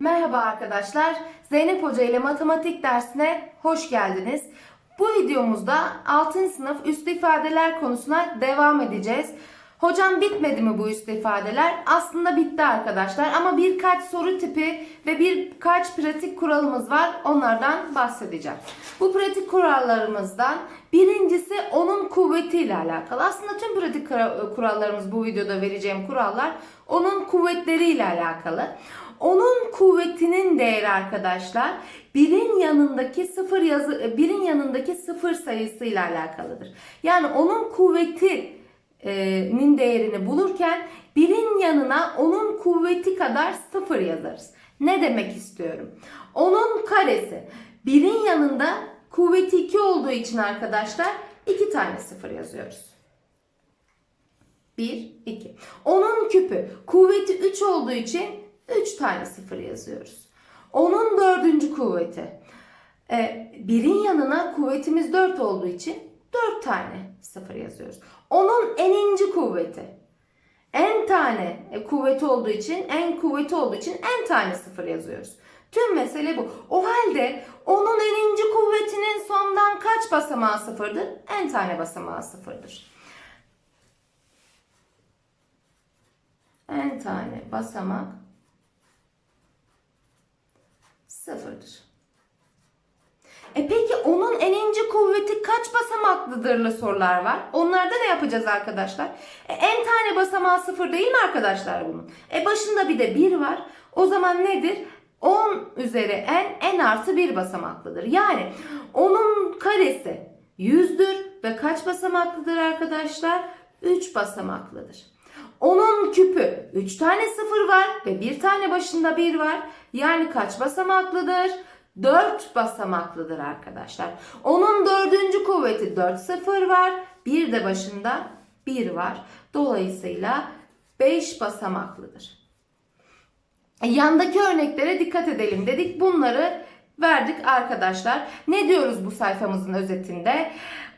Merhaba arkadaşlar. Zeynep Hoca ile matematik dersine hoş geldiniz. Bu videomuzda 6. sınıf üslü ifadeler konusuna devam edeceğiz. Hocam bitmedi mi bu üslü ifadeler? Aslında bitti arkadaşlar ama birkaç soru tipi ve birkaç pratik kuralımız var. Onlardan bahsedeceğim. Bu pratik kurallarımızdan birincisi onun kuvvetiyle alakalı. Aslında tüm pratik kura- kurallarımız bu videoda vereceğim kurallar onun kuvvetleriyle alakalı. Onun kuvvetinin değeri arkadaşlar birin yanındaki sıfır yazı birin yanındaki sıfır sayısıyla alakalıdır. Yani onun kuvvetinin değerini bulurken birin yanına onun kuvveti kadar sıfır yazarız. Ne demek istiyorum? Onun karesi birin yanında kuvveti 2 olduğu için arkadaşlar iki tane sıfır yazıyoruz. 1, 2. Onun küpü kuvveti 3 olduğu için 3 tane sıfır yazıyoruz. Onun dördüncü kuvveti. Ee, birin yanına kuvvetimiz 4 olduğu için 4 tane sıfır yazıyoruz. Onun eninci kuvveti. En tane e, kuvveti olduğu için, en kuvveti olduğu için en tane sıfır yazıyoruz. Tüm mesele bu. O halde onun eninci kuvvetinin sondan kaç basamağı sıfırdır? En tane basamağı sıfırdır. En tane basamak sıfırdır. E peki onun eninci kuvveti kaç basamaklıdırlı sorular var. Onlarda ne yapacağız arkadaşlar? E, en tane basamağı sıfır değil mi arkadaşlar bunun? E başında bir de 1 var. O zaman nedir? 10 üzeri n, n artı 1 basamaklıdır. Yani onun karesi 100'dür ve kaç basamaklıdır arkadaşlar? 3 basamaklıdır. Onun küpü 3 tane sıfır var ve bir tane başında 1 var. Yani kaç basamaklıdır? 4 basamaklıdır arkadaşlar. Onun dördüncü kuvveti 4 sıfır var. Bir de başında 1 var. Dolayısıyla 5 basamaklıdır. E, Yandaki örneklere dikkat edelim dedik. Bunları verdik arkadaşlar. Ne diyoruz bu sayfamızın özetinde?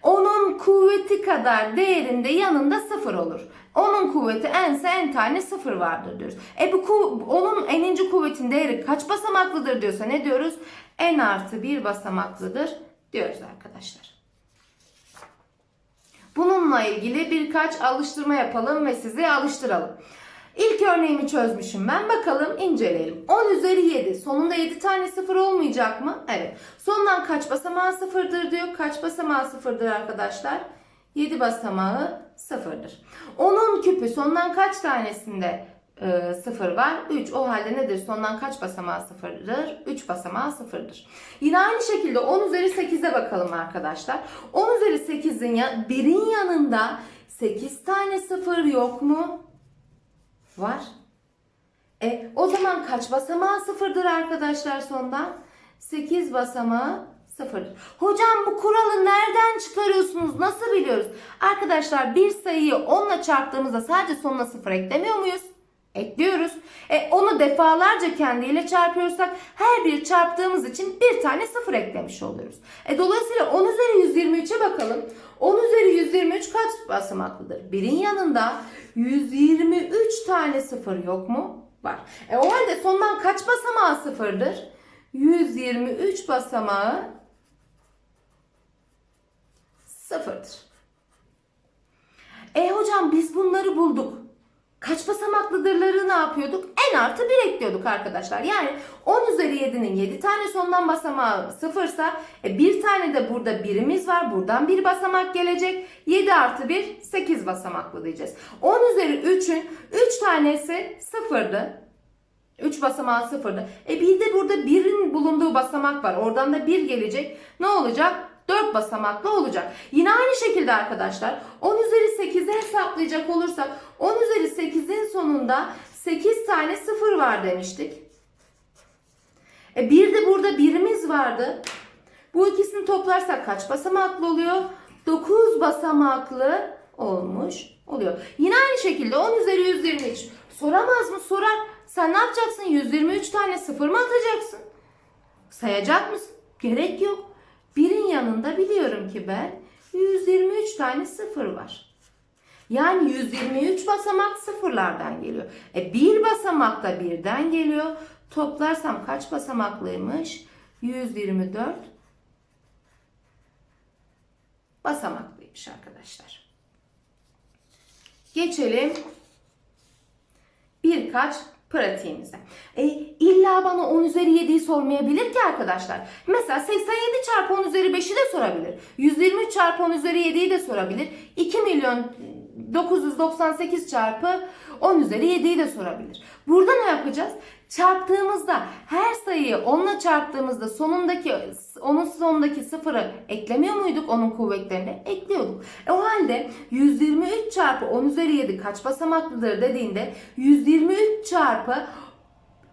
Onun kuvveti kadar değerinde yanında sıfır olur. Onun kuvveti ense en tane sıfır vardır diyoruz. E bu onun eninci kuvvetin değeri kaç basamaklıdır diyorsa ne diyoruz? En artı bir basamaklıdır diyoruz arkadaşlar. Bununla ilgili birkaç alıştırma yapalım ve sizi alıştıralım. İlk örneğimi çözmüşüm ben. Bakalım inceleyelim. 10 üzeri 7. Sonunda 7 tane sıfır olmayacak mı? Evet. Sondan kaç basamağı sıfırdır diyor. Kaç basamağı sıfırdır arkadaşlar? 7 basamağı sıfırdır. Onun küpü sondan kaç tanesinde e, sıfır var? 3. O halde nedir? Sondan kaç basamağı sıfırdır? 3 basamağı sıfırdır. Yine aynı şekilde 10 üzeri 8'e bakalım arkadaşlar. 10 üzeri 8'in ya, birin yanında 8 tane sıfır yok mu? Var. E o zaman kaç basamağı sıfırdır arkadaşlar sondan? 8 basamağı sıfırdır. Hocam bu kuralı nereden çıkarıyorsunuz? Nasıl biliyoruz? Arkadaşlar bir sayıyı 10 ile çarptığımızda sadece sonuna sıfır eklemiyor muyuz? Ekliyoruz. E, onu defalarca kendiyle çarpıyorsak her bir çarptığımız için bir tane sıfır eklemiş oluyoruz. E, dolayısıyla 10 üzeri 123'e bakalım. 10 üzeri 123 kaç basamaklıdır? Birin yanında 123 tane sıfır yok mu? Var. E, o halde sondan kaç basamağı sıfırdır? 123 basamağı sıfırdır. E hocam biz bunları bulduk. Kaç basamaklıdırları ne yapıyorduk? En artı 1 ekliyorduk arkadaşlar. Yani 10 üzeri 7'nin 7 tane sondan basamağı sıfırsa e, bir tane de burada birimiz var. Buradan bir basamak gelecek. 7 artı 1 8 basamaklı diyeceğiz. 10 üzeri 3'ün 3 tanesi sıfırdı. 3 basamağı sıfırdı. E bir de burada 1'in bulunduğu basamak var. Oradan da 1 gelecek. Ne olacak? 4 basamaklı olacak. Yine aynı şekilde arkadaşlar 10 üzeri 8'i hesaplayacak olursak 10 üzeri 8'in sonunda 8 tane sıfır var demiştik. E bir de burada birimiz vardı. Bu ikisini toplarsak kaç basamaklı oluyor? 9 basamaklı olmuş oluyor. Yine aynı şekilde 10 üzeri 123. Soramaz mı? Sorar. Sen ne yapacaksın? 123 tane sıfır mı atacaksın? Sayacak mısın? Gerek yok. Birin yanında biliyorum ki ben 123 tane sıfır var. Yani 123 basamak sıfırlardan geliyor. E bir basamak da birden geliyor. Toplarsam kaç basamaklıymış? 124 basamaklıymış arkadaşlar. Geçelim birkaç pratiğimize. E, illa bana 10 üzeri 7'yi sormayabilir ki arkadaşlar. Mesela 87 çarpı 10 üzeri 5'i de sorabilir. 123 çarpı 10 üzeri 7'yi de sorabilir. 2 milyon 998 çarpı 10 üzeri 7'yi de sorabilir. Burada ne yapacağız? Çarptığımızda her sayıyı 10 ile çarptığımızda sonundaki onun sonundaki sıfırı eklemiyor muyduk onun kuvvetlerine? Ekliyorduk. E o halde 123 çarpı 10 üzeri 7 kaç basamaklıdır dediğinde 123 çarpı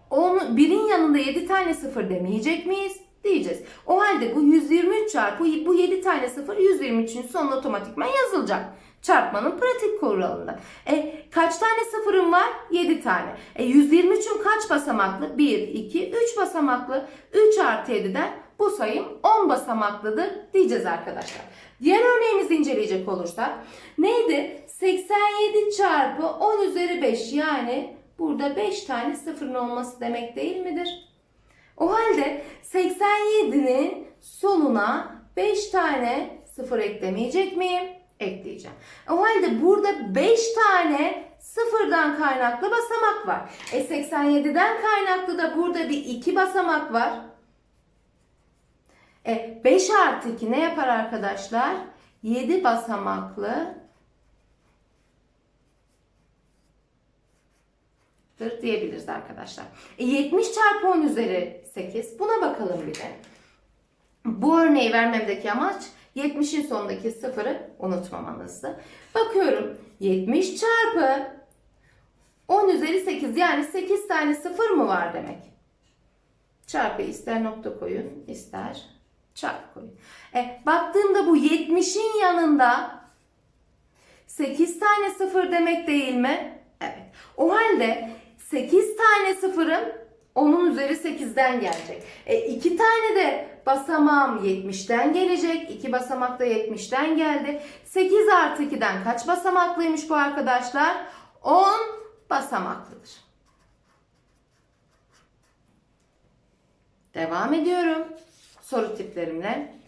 10, birin yanında 7 tane sıfır demeyecek miyiz? Diyeceğiz. O halde bu 123 çarpı bu 7 tane sıfır 123'ün sonuna otomatikman yazılacak. Çarpmanın pratik kuralında. E kaç tane sıfırım var? 7 tane. E 123'ün kaç basamaklı? 1, 2, 3 basamaklı. 3 artı 7'den bu sayım 10 basamaklıdır diyeceğiz arkadaşlar. Diğer örneğimizi inceleyecek olursak neydi? 87 çarpı 10 üzeri 5 yani burada 5 tane sıfırın olması demek değil midir? O halde 87'nin sonuna 5 tane sıfır eklemeyecek miyim? Ekleyeceğim. O halde burada 5 tane sıfırdan kaynaklı basamak var. E 87'den kaynaklı da burada bir 2 basamak var. E 5 artı 2 ne yapar arkadaşlar? 7 basamaklı diyebiliriz arkadaşlar. E 70 çarpı 10 üzeri 8. Buna bakalım bir de. Bu örneği vermemdeki amaç 70'in sonundaki sıfırı unutmamanızdı. Bakıyorum 70 çarpı 10 üzeri 8 yani 8 tane sıfır mı var demek. Çarpı ister nokta koyun ister çarpı koyun. E, baktığımda bu 70'in yanında 8 tane sıfır demek değil mi? Evet. O halde 8 tane sıfırım onun üzeri 8'den gelecek. E, 2 tane de basamağım 70'ten gelecek. 2 basamak da 70'ten geldi. 8 artı 2'den kaç basamaklıymış bu arkadaşlar? 10 basamaklıdır. Devam ediyorum soru tiplerimle.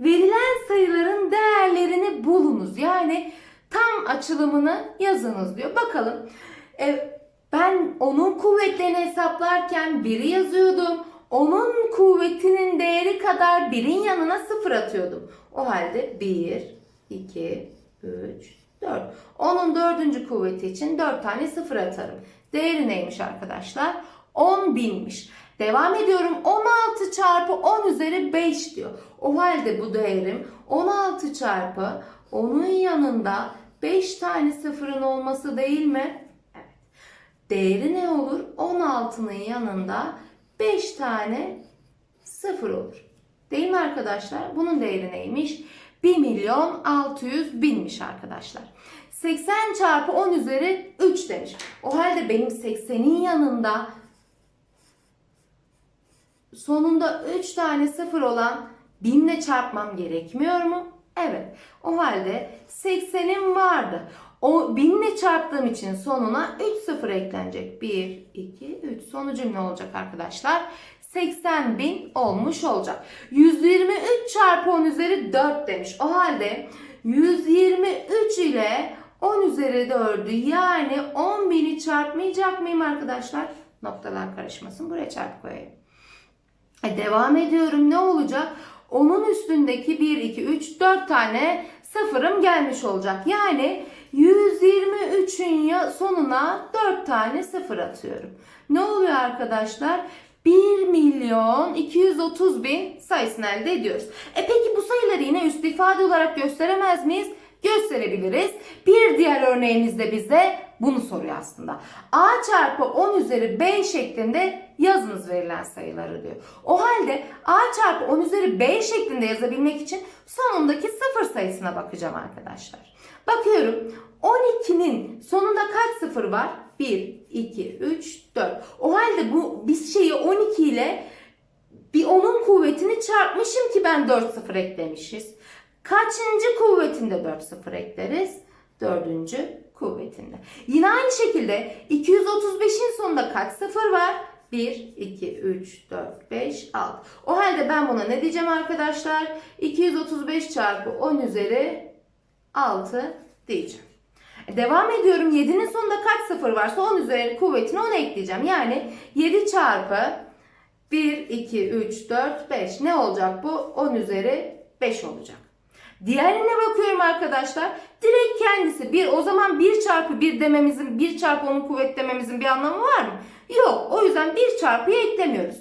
Verilen sayıların değerlerini bulunuz. Yani tam açılımını yazınız diyor. Bakalım. E, ben onun kuvvetlerini hesaplarken biri yazıyordum. Onun kuvvetinin değeri kadar birin yanına sıfır atıyordum. O halde 1, 2, 3, 4. Onun dördüncü kuvveti için 4 tane sıfır atarım. Değeri neymiş arkadaşlar? 10 binmiş. Devam ediyorum. 16 çarpı 10 üzeri 5 diyor. O halde bu değerim 16 çarpı onun yanında 5 tane sıfırın olması değil mi? Evet. Değeri ne olur? 16'nın yanında 5 tane sıfır olur. Değil mi arkadaşlar? Bunun değeri neymiş? 1 milyon 600 binmiş arkadaşlar. 80 çarpı 10 üzeri 3 demiş. O halde benim 80'in yanında sonunda 3 tane sıfır olan 1000 ile çarpmam gerekmiyor mu? Evet. O halde 80'im vardı. O 1000 ile çarptığım için sonuna 3 sıfır eklenecek. 1, 2, 3. Sonucum ne olacak arkadaşlar? 80 bin olmuş olacak. 123 çarpı 10 üzeri 4 demiş. O halde 123 ile 10 üzeri 4'ü yani 10 bini çarpmayacak mıyım arkadaşlar? Noktalar karışmasın. Buraya çarpı koyayım. E, devam ediyorum. Ne olacak? Onun üstündeki 1, 2, 3, 4 tane sıfırım gelmiş olacak. Yani 123'ün sonuna 4 tane sıfır atıyorum. Ne oluyor arkadaşlar? 1 milyon 230 bin sayısını elde ediyoruz. E peki bu sayıları yine üst ifade olarak gösteremez miyiz? Gösterebiliriz. Bir diğer örneğimiz de bize bunu soruyor aslında. A çarpı 10 üzeri B şeklinde yazınız verilen sayıları diyor. O halde A çarpı 10 üzeri B şeklinde yazabilmek için sonundaki sıfır sayısına bakacağım arkadaşlar. Bakıyorum 12'nin sonunda kaç sıfır var? 1, 2, 3, 4. O halde bu biz şeyi 12 ile bir onun kuvvetini çarpmışım ki ben 4 sıfır eklemişiz. Kaçıncı kuvvetinde 4 sıfır ekleriz? Dördüncü kuvvetinde. Yine aynı şekilde 235'in sonunda kaç sıfır var? 1, 2, 3, 4, 5, 6. O halde ben buna ne diyeceğim arkadaşlar? 235 çarpı 10 üzeri 6 diyeceğim. E, Devam ediyorum. 7'nin sonunda kaç sıfır varsa 10 üzeri kuvvetini ona ekleyeceğim. Yani 7 çarpı 1, 2, 3, 4, 5. Ne olacak bu? 10 üzeri 5 olacak. Diğerine bakıyorum arkadaşlar. Direkt kendisi bir o zaman 1 çarpı 1 dememizin 1 çarpı 10'un kuvvet dememizin bir anlamı var mı? Yok. O yüzden 1 çarpıya eklemiyoruz.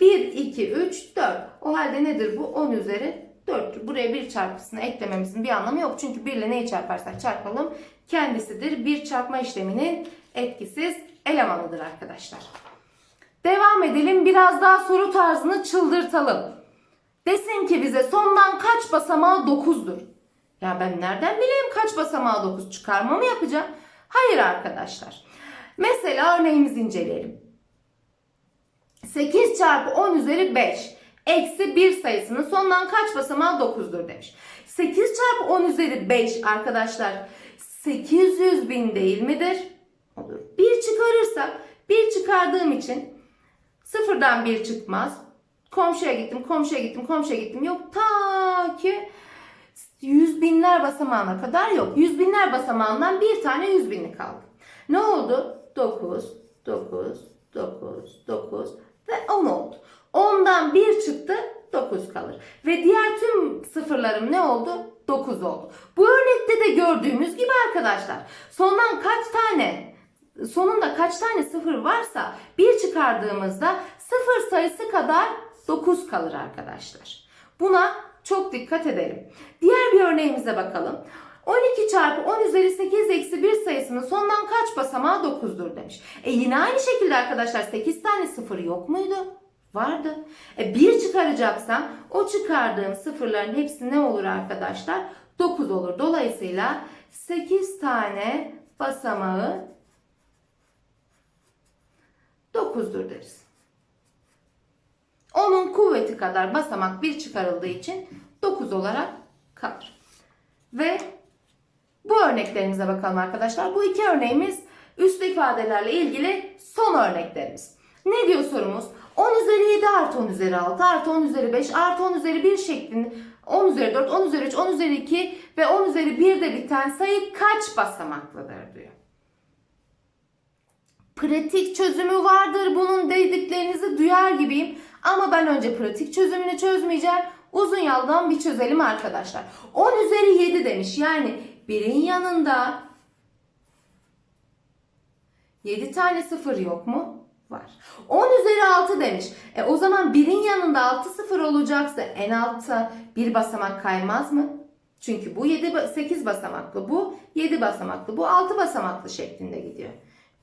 1, 2, 3, 4. O halde nedir bu? 10 üzeri 4'tür. Buraya 1 çarpısını eklememizin bir anlamı yok. Çünkü 1 ile neyi çarparsak çarpalım kendisidir. 1 çarpma işleminin etkisiz elemanıdır arkadaşlar. Devam edelim. Biraz daha soru tarzını çıldırtalım. Desin ki bize sondan kaç basamağı 9'dur. Ya ben nereden bileyim kaç basamağı 9 çıkarma mı yapacağım? Hayır arkadaşlar. Mesela örneğimizi inceleyelim. 8 çarpı 10 üzeri 5 eksi 1 sayısının sondan kaç basamağı 9'dur demiş. 8 çarpı 10 üzeri 5 arkadaşlar 800 bin değil midir? Olur. 1 çıkarırsak 1 çıkardığım için sıfırdan 1 çıkmaz. Komşuya gittim, komşuya gittim, komşuya gittim. Yok ta ki yüz binler basamağına kadar yok. Yüz binler basamağından bir tane yüz binlik kaldı. Ne oldu? 9, 9, 9, 9 ve 10 oldu. 10'dan 1 çıktı 9 kalır. Ve diğer tüm sıfırlarım ne oldu? 9 oldu. Bu örnekte de gördüğümüz gibi arkadaşlar sondan kaç tane sonunda kaç tane sıfır varsa 1 çıkardığımızda sıfır sayısı kadar 9 kalır arkadaşlar. Buna çok dikkat edelim. Diğer bir örneğimize bakalım. 12 çarpı 10 üzeri 8 eksi 1 sayısının sondan kaç basamağı 9'dur demiş. E yine aynı şekilde arkadaşlar 8 tane sıfır yok muydu? Vardı. E 1 çıkaracaksam o çıkardığım sıfırların hepsi ne olur arkadaşlar? 9 olur. Dolayısıyla 8 tane basamağı 9'dur deriz. Onun kuvveti kadar basamak 1 çıkarıldığı için 9 olarak kalır. Ve bu örneklerimize bakalım arkadaşlar. Bu iki örneğimiz üslü ifadelerle ilgili son örneklerimiz. Ne diyor sorumuz? 10 üzeri 7 artı 10 üzeri 6 artı 10 üzeri 5 artı 10 üzeri 1 şeklinde 10 üzeri 4, 10 üzeri 3, 10 üzeri 2 ve 10 üzeri 1 de biten sayı kaç basamaklıdır diyor. Pratik çözümü vardır bunun dediklerinizi duyar gibiyim. Ama ben önce pratik çözümünü çözmeyeceğim. Uzun yoldan bir çözelim arkadaşlar. 10 üzeri 7 demiş. Yani birin yanında 7 tane sıfır yok mu? Var. 10 üzeri 6 demiş. E o zaman birin yanında 6 sıfır olacaksa en altta bir basamak kaymaz mı? Çünkü bu 7 8 basamaklı, bu 7 basamaklı, bu 6 basamaklı şeklinde gidiyor.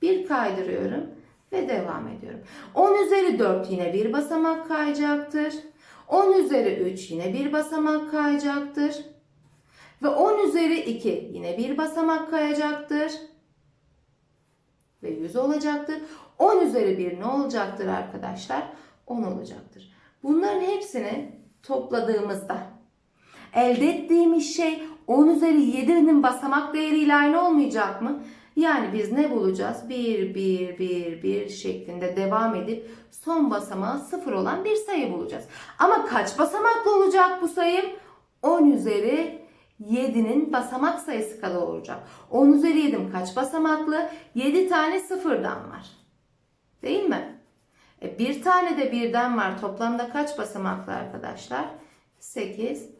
Bir kaydırıyorum ve devam ediyorum. 10 üzeri 4 yine bir basamak kayacaktır. 10 üzeri 3 yine bir basamak kayacaktır. Ve 10 üzeri 2 yine bir basamak kayacaktır. Ve 100 olacaktır. 10 üzeri 1 ne olacaktır arkadaşlar? 10 olacaktır. Bunların hepsini topladığımızda elde ettiğimiz şey 10 üzeri 7'nin basamak değeriyle aynı olmayacak mı? Yani biz ne bulacağız? 1, 1, 1, 1 şeklinde devam edip son basamağı 0 olan bir sayı bulacağız. Ama kaç basamaklı olacak bu sayım? 10 üzeri 7'nin basamak sayısı kadar olacak. 10 üzeri 7'm kaç basamaklı? 7 tane sıfırdan var. Değil mi? E bir tane de birden var. Toplamda kaç basamaklı arkadaşlar? 8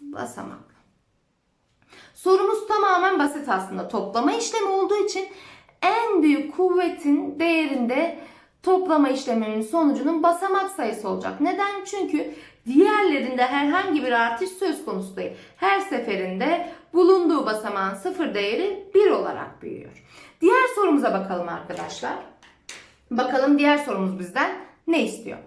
basamaklı. Sorumuz tamamen basit aslında. Toplama işlemi olduğu için en büyük kuvvetin değerinde toplama işleminin sonucunun basamak sayısı olacak. Neden? Çünkü diğerlerinde herhangi bir artış söz konusu değil. Her seferinde bulunduğu basamağın sıfır değeri 1 olarak büyüyor. Diğer sorumuza bakalım arkadaşlar. Bakalım diğer sorumuz bizden ne istiyor?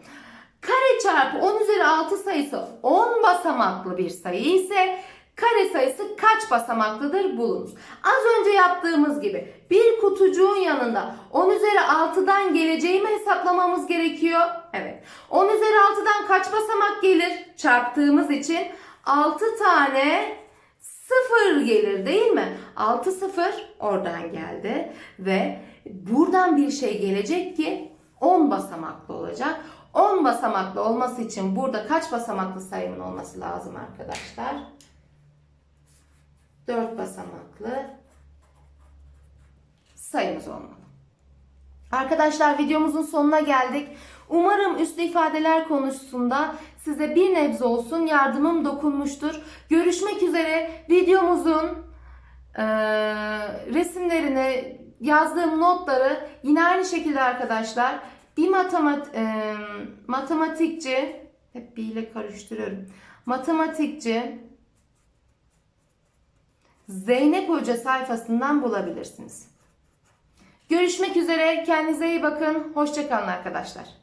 Kare çarpı 10 üzeri 6 sayısı 10 basamaklı bir sayı ise kare sayısı kaç basamaklıdır bulunuz. Az önce yaptığımız gibi bir kutucuğun yanında 10 üzeri 6'dan geleceğimi hesaplamamız gerekiyor. Evet. 10 üzeri 6'dan kaç basamak gelir? Çarptığımız için 6 tane 0 gelir değil mi? 6 0 oradan geldi ve buradan bir şey gelecek ki 10 basamaklı olacak. 10 basamaklı olması için burada kaç basamaklı sayımın olması lazım arkadaşlar? 4 basamaklı sayımız olmalı. Arkadaşlar videomuzun sonuna geldik. Umarım üslü ifadeler konusunda size bir nebze olsun yardımım dokunmuştur. Görüşmek üzere videomuzun eee, resimlerini, yazdığım notları yine aynı şekilde arkadaşlar bir matemat, eee, matematikçi hep bir ile karıştırıyorum. Matematikçi Zeynep Hoca sayfasından bulabilirsiniz. Görüşmek üzere. Kendinize iyi bakın. Hoşçakalın arkadaşlar.